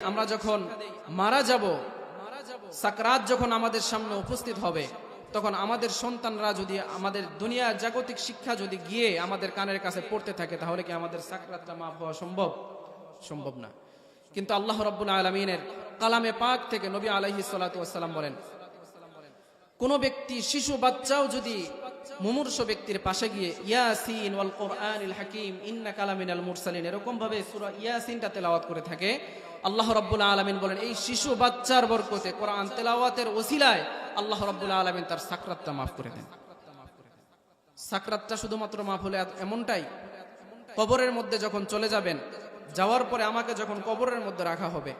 আমরা যখন মারা যাব, সাকরাত যখন আমাদের সামনে উপস্থিত হবে, তখন আমাদের সন্তানরা যদি আমাদের দুনিয়া জাগতিক শিক্ষা যদি গিয়ে আমাদের কানের কাছে পড়তে থাকে, তাহলে কি আমাদের সাকরাতটা মাফ হওয়া সম্ভব? সম্ভব না। কিন্তু আল্লাহ রব্বুল আলমিনের কালামে পাক থেকে নবী আলহি সাল্লাম বলেন, কোন ব্যক্তি শিশু বাচ্চাও যদি মুমূর্ষ ব্যক্তির পাশে গিয়ে, ইয়াসিন ওয়াল কোরআনিল হাকিম ইন্না কালামিনাল মুরসালিন এরকম ভাবে সূরা ইয়াসিনটা তেলাওয়াত করে থাকে। আল্লাহ রাব্বুল আলামিন বলেন, এই শিশু বাচ্চার বরকতে কোরআন তেলাওয়াতের ওসিলায় আল্লাহ রাব্বুল আলামিন তার সাকরাতটা মাফ করে দেন। সাকরাতটা শুধুমাত্র মাফ হলে এমনটাই। কবরের মধ্যে যখন চলে যাবেন, যাওয়ার পরে আমাকে যখন কবরের মধ্যে রাখা হবে,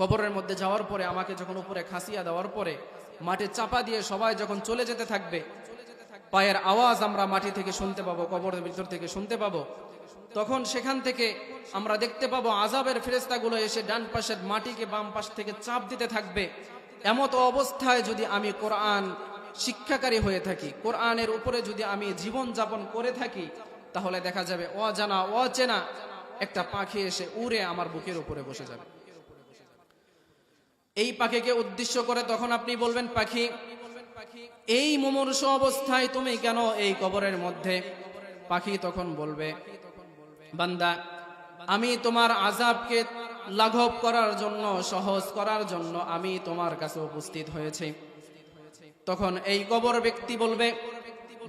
কবরের মধ্যে যাওয়ার পরে আমাকে যখন উপরে খাসিয়া দেওয়ার পরে মাটি চাপা দিয়ে সবাই যখন চলে যেতে থাকবে পায়ের আওয়াজ আমরা মাটি থেকে শুনতে পাবো, কবরের ভিতর থেকে শুনতে পাবো। তখন সেখান থেকে আমরা দেখতে পাবো আজাবের ফেরেস্তাগুলো এসে ডান পাশের মাটিকে বাম পাশ থেকে চাপ দিতে থাকবে। এমত অবস্থায় যদি আমি কোরআন শিক্ষাকারী হয়ে থাকি, কোরআনের উপরে যদি আমি জীবন যাপন করে থাকি, তাহলে দেখা যাবে অজানা, অচেনা একটা পাখি এসে উড়ে আমার বুকের উপরে বসে যাবে। এই পাখিকে উদ্দেশ্য করে তখন আপনি বলবেন, পাখি এই মুমূর্ষ অবস্থায় তুমি কেন এই কবরের মধ্যে? পাখি তখন বলবে, বান্দা, আমি তোমার আজাবকে লাঘব করার জন্য, সহজ করার জন্য আমি তোমার কাছে উপস্থিত হয়েছি। তখন এই কবর ব্যক্তি বলবে,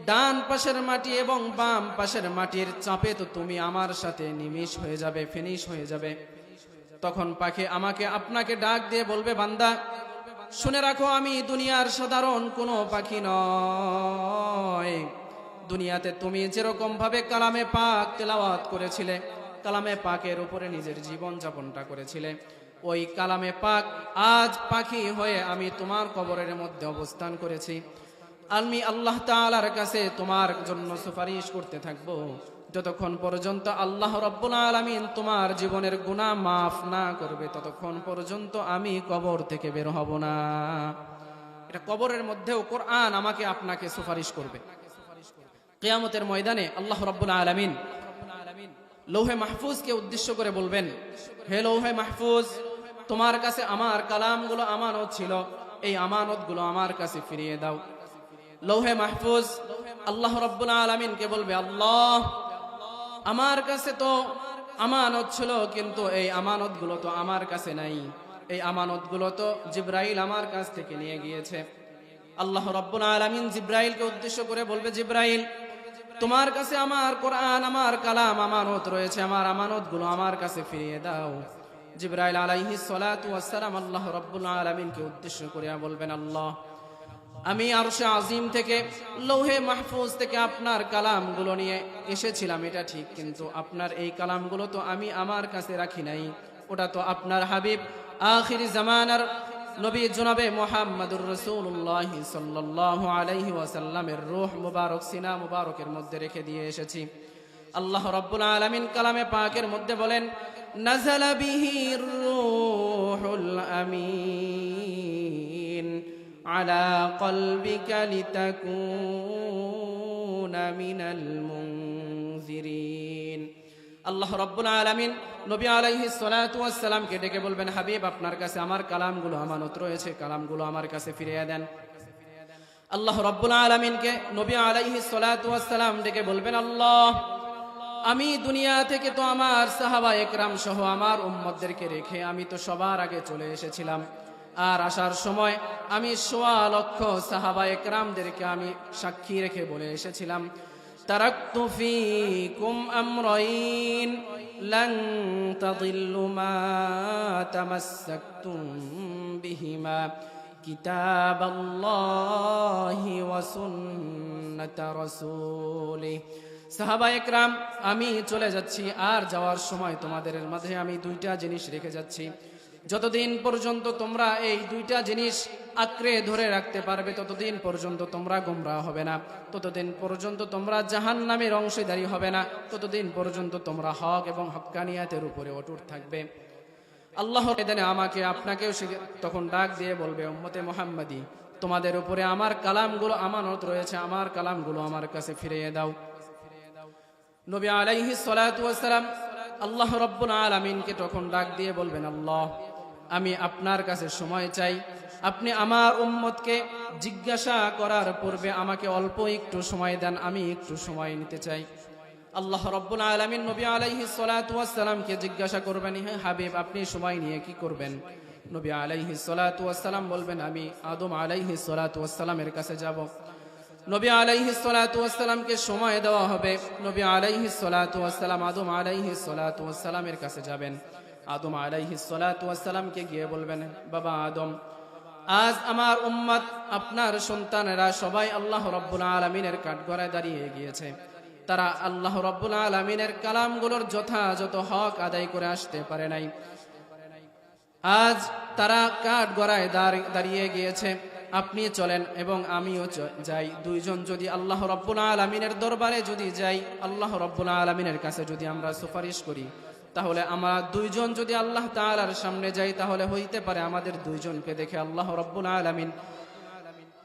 ডান পাশের মাটি এবং বাম পাশের মাটির চাপে তো তুমি আমার সাথে নিমিশ হয়ে যাবে, ফিনিশ হয়ে যাবে। তখন পাখি আমাকে আপনাকে ডাক দিয়ে বলবে, বান্দা শুনে রাখো, আমি দুনিয়ার সাধারণ কোনো পাখি নয়। দুনিয়াতে তুমি যেরকম ভাবে কালামে পাক তেলাওয়াত করেছিলে, কালামে পাকের উপরে নিজের জীবন যাপনটা করেছিলে। ওই কালামে পাক আজ পাখি হয়ে আমি তোমার কবরের মধ্যে অবস্থান করেছি। আমি আল্লাহ তাআলার কাছে তোমার জন্য সুপারিশ করতে থাকব। যতক্ষণ পর্যন্ত আল্লাহ রব্বুল আলমিন তোমার জীবনের গুণা মাফ না করবে, ততক্ষণ পর্যন্ত আমি কবর থেকে বের হব না। এটা কবরের মধ্যেও কোরআন আমাকে আপনাকে সুপারিশ করবে। কেয়ামতের ময়দানে আল্লাহ রব্বুল আলমিন লৌহে মাহফুজকে উদ্দেশ্য করে বলবেন, হে লৌহে মাহফুজ, তোমার কাছে আমার কালামগুলো আমানত ছিল, এই আমানতগুলো আমার কাছে ফিরিয়ে দাও। লৌহে মাহফুজ আল্লাহ রব্বুল আলমিনকে বলবে, আল্লাহ আমার কাছে তো আমানত ছিল, কিন্তু এই আমানতগুলো তো আমার কাছে নাই। এই আমানতগুলো তো জিব্রাইল আমার কাছ থেকে নিয়ে গিয়েছে। আল্লাহ রব্বুল আলমিন জিব্রাইলকে উদ্দেশ্য করে বলবে, জিব্রাইল, তোমার কাছে আমার কোরআন, আমার কালাম, আমানত রয়েছে। আমার আমানতগুলো আমার কাছে ফিরিয়ে দাও। জিব্রাইল আলাইহি ওয়াসসালাম আল্লাহ রব্বুল আলমিনকে উদ্দেশ্য করে বলবেন, আল্লাহ আমি আরশে আজিম থেকে লৌহে মাহফুজ থেকে আপনার কালামগুলো নিয়ে এসেছিলাম, এটা ঠিক, কিন্তু আপনার এই কালামগুলো তো আমি আমার কাছে রাখি নাই। ওটা তো আপনার হাবিব। আখির জামানার নবী জনাবে মোহাম্মদুর রসুল্লাহ সাল্লাহ আলাইহি ওয়াসাল্লামের রুহ মুবারক, সিনা মুবারকের মধ্যে রেখে দিয়ে এসেছি। আল্লাহ রব্বুল আলমিন কালামে পাকের মধ্যে বলেন নাজালা বিহির রুহুল আমিন। على قلبك لتكون من المنذرين আল্লাহ রব্বুল আলমিন নবী আলাইহি সালাতামকে ডেকে বলবেন হাবিব আপনার কাছে আমার কালামগুলো আমানত রয়েছে কালামগুলো আমার কাছে ফিরিয়ে দেন আল্লাহ রব্বুল আলমিনকে নবী আলাইহি সালাতাম ডেকে বলবেন আল্লাহ আমি দুনিয়া থেকে তো আমার সাহাবা একরাম সহ আমার উম্মতদেরকে রেখে আমি তো সবার আগে চলে এসেছিলাম আর আসার সময় আমি সোয়া লক্ষ সাহাবা একরামদেরকে আমি সাক্ষী রেখে বলে এসেছিলাম একরাম, আমি চলে যাচ্ছি, আর যাওয়ার সময় তোমাদের মাঝে আমি দুইটা জিনিস রেখে যাচ্ছি। যতদিন পর্যন্ত তোমরা এই দুইটা জিনিস আঁকড়ে ধরে রাখতে পারবে, ততদিন পর্যন্ত তোমরা গোমরা হবে না। ততদিন পর্যন্ত তোমরা জাহান নামের অংশীদারি হবে না। ততদিন পর্যন্ত তোমরা হক এবং হক্কানিয়াতের উপরে অটুট থাকবে। আল্লাহ আমাকে, আপনাকেও সে তখন ডাক দিয়ে বলবে, উম্মতে মোহাম্মদী, তোমাদের উপরে আমার কালামগুলো আমানত রয়েছে, আমার কালামগুলো আমার কাছে ফিরিয়ে দাও। নবী আলাইহি আল্লাহ রব্বুল আলমিনকে তখন ডাক দিয়ে বলবেন, আল্লাহ আমি আপনার কাছে সময় চাই। আপনি আমার উম্মতকে জিজ্ঞাসা করার পূর্বে আমাকে অল্প একটু সময় দেন, আমি একটু সময় নিতে চাই। আল্লাহ রব্বুল আলমিন নবী আলাইহি সালাতামকে জিজ্ঞাসা করবেন হ্যাঁ হাবিব, আপনি সময় নিয়ে কি করবেন? নবী আলাইহি সালাতাম বলবেন, আমি আদম আলাইহি সালাতামের কাছে যাব। নবী আলাইহি সালাতামকে সময় দেওয়া হবে। নবী আলাইহি সালাতাম আদম আলাইহি সালাতামের কাছে যাবেন। আদম আলাইহি সালাতামকে গিয়ে বলবেন, বাবা আদম, আজ আমার উম্মত, আপনার সন্তানেরা সবাই আল্লাহ রব্বুল আলমিনের কাঠগড়ায় দাঁড়িয়ে গিয়েছে। তারা আল্লাহ রব্বুল আলমিনের কালামগুলোর যথাযথ হক আদায় করে আসতে পারে নাই। আজ তারা কাঠ গড়ায় দাঁড়িয়ে গিয়েছে। আপনি চলেন এবং আমিও যাই। দুইজন যদি আল্লাহ রব্বুল আলমিনের দরবারে যদি যাই, আল্লাহ রব্বুল আলমিনের কাছে যদি আমরা সুপারিশ করি তাহলে আমরা দুইজন যদি আল্লাহ তাআলার সামনে যাই, তাহলে হইতে পারে আমাদের দুইজনকে দেখে আল্লাহ রব্বুল আলমিন।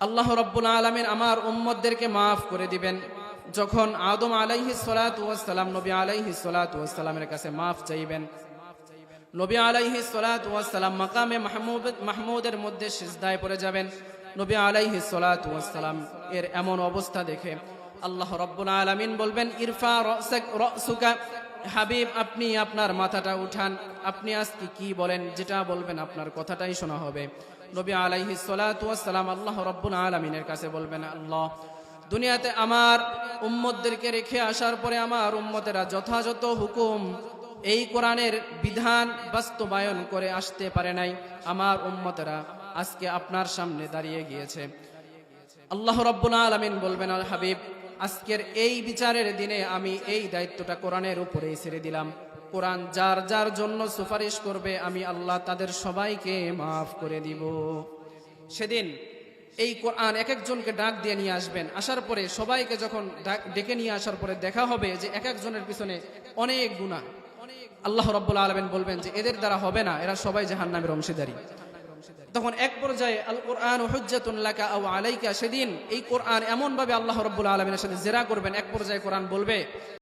আল্লাহ রব্বুল আলমিন আমার উম্মদদেরকে মাফ করে দিবেন। যখন আদম আলাইহি সালাম নবী আলাইহি সালামের কাছে মাফ চাইবেন, নবী আলাইহি সালাম মাকামে মাহমুদ, মাহমুদের মধ্যে সিজদায় পড়ে যাবেন। নবী আলাইহি সালাম এর এমন অবস্থা দেখে আল্লাহ রব্বুল আলামিন বলবেন, ইরফা রসুকা হাবিব, আপনি আপনার মাথাটা উঠান। আপনি আজকে কি বলেন, যেটা বলবেন আপনার কথাটাই শোনা হবে। নবী আলাইহি সালাম আল্লাহ রব্বুল আলামিনের কাছে বলবেন, আল্লাহ, দুনিয়াতে আমার উম্মতদেরকে রেখে আসার পরে আমার উম্মতেরা যথাযথ হুকুম এই কোরআনের বিধান বাস্তবায়ন করে আসতে পারে নাই। আমার উম্মতেরা আজকে আপনার সামনে দাঁড়িয়ে গিয়েছে। আল্লাহ রব্বুল আলমিন বলবেন, আল হাবিব আজকের এই বিচারের দিনে আমি এই দায়িত্বটা কোরআনের উপরেই ছেড়ে দিলাম। কোরআন যার যার জন্য সুপারিশ করবে, আমি আল্লাহ তাদের সবাইকে মাফ করে দিব। সেদিন এই কোরআন এক একজনকে ডাক দিয়ে নিয়ে আসবেন। আসার পরে সবাইকে যখন ডাক- নিয়ে আসার পরে দেখা হবে যে এক একজনের পিছনে অনেক গুণা আল্লাহ রব্বুল আলমেন বলবেন যে, এদের দ্বারা হবে না, এরা সবাই জাহান নামের অংশীদারি। তখন এক পর্যায়ে আল কোরআন হুজ্জাতুল্লাকা ও আলাইকা, সেদিন এই কোরআন এমনভাবে আল্লাহ রব্বুল আলমিনের সাথে জেরা করবেন। এক পর্যায়ে কোরআন বলবে